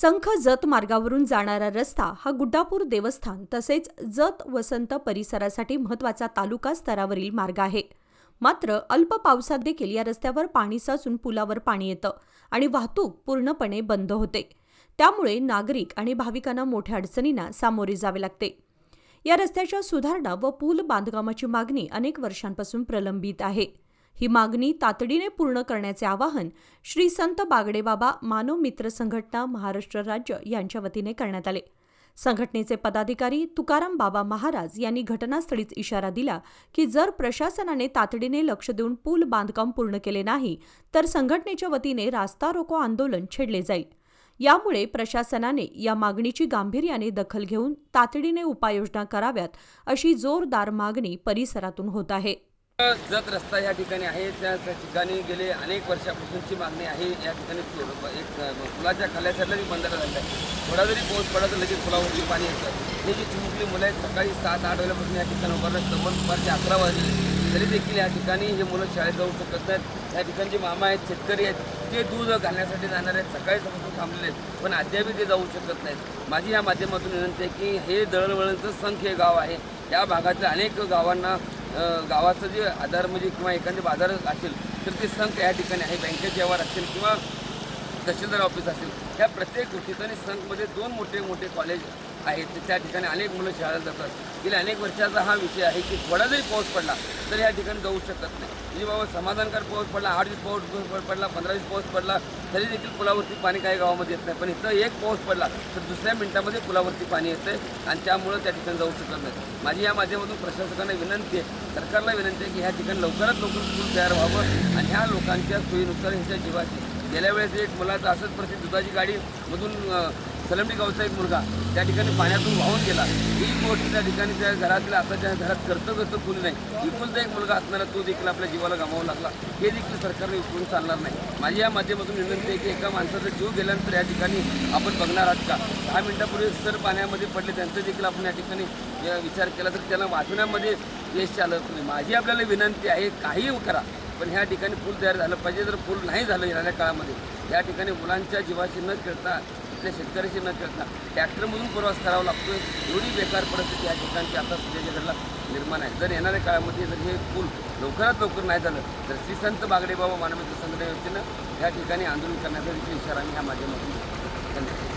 संख जत मार्गावरून जाणारा रस्ता हा गुड्डापूर देवस्थान तसेच जत वसंत परिसरासाठी महत्त्वाचा तालुका स्तरावरील मार्ग आहे. मात्र अल्प पावसात देखील या रस्त्यावर पाणी साचून पुलावर पाणी येतं आणि वाहतूक पूर्णपणे बंद होते. त्यामुळे नागरिक आणि भाविकांना मोठ्या अडचणींना सामोरे जावे लागते. या रस्त्याच्या सुधारणा व पूल बांधकामाची मागणी अनेक वर्षांपासून प्रलंबित आहे. ही मागणी तातडीने पूर्ण करण्याचे आवाहन श्री संत बागडेबाबा मानव मित्र संघटना महाराष्ट्र राज्य यांच्या वतीने करण्यात आले. संघटनेचे पदाधिकारी तुकाराम बाबा महाराज यांनी घटनास्थळीच इशारा दिला की जर प्रशासनाने तातडीने लक्ष देऊन पूल बांधकाम पूर्ण केले नाही तर संघटनेच्या वतीने रास्ता रोको आंदोलन छेडले जाईल. यामुळे प्रशासनाने या मागणीची गांभीर्याने दखल घेऊन तातडीने उपाययोजना कराव्यात अशी जोरदार मागणी परिसरातून होत आहे. जत रस्ता या ठिकाणी आहे. त्या ठिकाणी गेले अनेक वर्षापासूनची मागणी आहे. या ठिकाणी एक पुलाच्या खाल्या साईडलाही बंधारा झालेला आहे थोडा जरी पाऊस पडला तर लगेच पुलावरती पाणी येतं. हे जी चिमुकली मुलं आहेत सकाळी सात आठ वेळेपासून या ठिकाणी उभारलं तब्बल दुपारचे अकरा वाजले. तरी देखील या ठिकाणी हे मुलं शाळेत जाऊ शकत नाहीत. या ठिकाणचे मामा आहेत शेतकरी आहेत ते दूध घालण्यासाठी जाणार आहेत. सकाळी समजून थांबलेले आहेत. पण अद्यापही ते जाऊ शकत नाहीत. माझी या माध्यमातून विनंती आहे की हे दळणवळणचं संख्य हे गाव आहे. या भागातल्या अनेक गावांना गावाचं जे आधार म्हणजे किंवा एखादे बाजार असेल तर ते संघ या ठिकाणी आहे. बँकेचे व्यवहार असेल किंवा तहसीलदार ऑफिस असेल त्या प्रत्येक ठिकाणी संघमध्ये दोन मोठे मोठे कॉलेज आहेत त्या ठिकाणी अनेक मुलं शाळेला जातात. गेल्या अनेक वर्षाचा हा विषय आहे की थोडा जरी पाऊस पडला तर या ठिकाणी जाऊ शकत नाही. म्हणजे बाबा समाधानकार पाऊस पडला आठ दिवस पाऊस पडला पंधरा दिवस पाऊस पडला तरी देखील पुलावरती पाणी काही गावामध्ये येत नाही. पण इथं एक पाऊस पडला तर दुसऱ्या मिनिटामध्ये पुलावरती पाणी येतं आणि त्यामुळं त्या ठिकाणी जाऊ शकत नाही. माझी या माध्यमातून प्रशासकांना विनंती आहे सरकारला विनंती आहे की ह्या ठिकाणी लवकरात लवकर पूल तयार व्हावं आणि ह्या लोकांच्या सोयीनुसार ह्याच्या जीवाची गेल्या वेळेस एक मुलाचं असंच प्रसिद्ध दुधाची गाडी मधून सलमडी गावचा एक मुलगा त्या ठिकाणी पाण्यातून वाहून गेला. ही गोष्ट त्या ठिकाणी त्या घरातल्या आता त्या घरात कर्तव्य तर कोणी नाही. विपुलता एक मुलगा असणारा तो देखील आपल्या जीवाला गमावू लागला. हे देखील सरकारने विचारून चालणार नाही. माझी या माध्यमातून विनंती आहे की एका माणसाचा जीव गेल्यानंतर या ठिकाणी आपण बघणार आहात का? दहा मिनिटापूर्वी सर पाण्यामध्ये पडले त्यांचं देखील आपण या ठिकाणी विचार केला तर त्याला वाचवण्यामध्ये यश चालत नाही माझी आपल्याला विनंती आहे काही करा पण ह्या ठिकाणी पूल तयार झालं पाहिजे. जर पूल नाही झालं येणाऱ्या काळामध्ये या ठिकाणी मुलांच्या जीवाशी न खेळता आपल्या शेतकऱ्याशी न करता ट्रॅक्टरमधून प्रवास करावा लागतो एवढी बेकार परिस्थिती या ठिकाणची आता सध्याच्या घडला निर्माण आहे. जर येणाऱ्या काळामध्ये जर हे पूल लवकरात लवकर नाही झालं तर श्री संत बागडे बाबा मानवमित्र संघटने वतीनं या ठिकाणी आंदोलन करण्याचा देखील इशारा मी ह्या माध्यमातून धन्यवाद.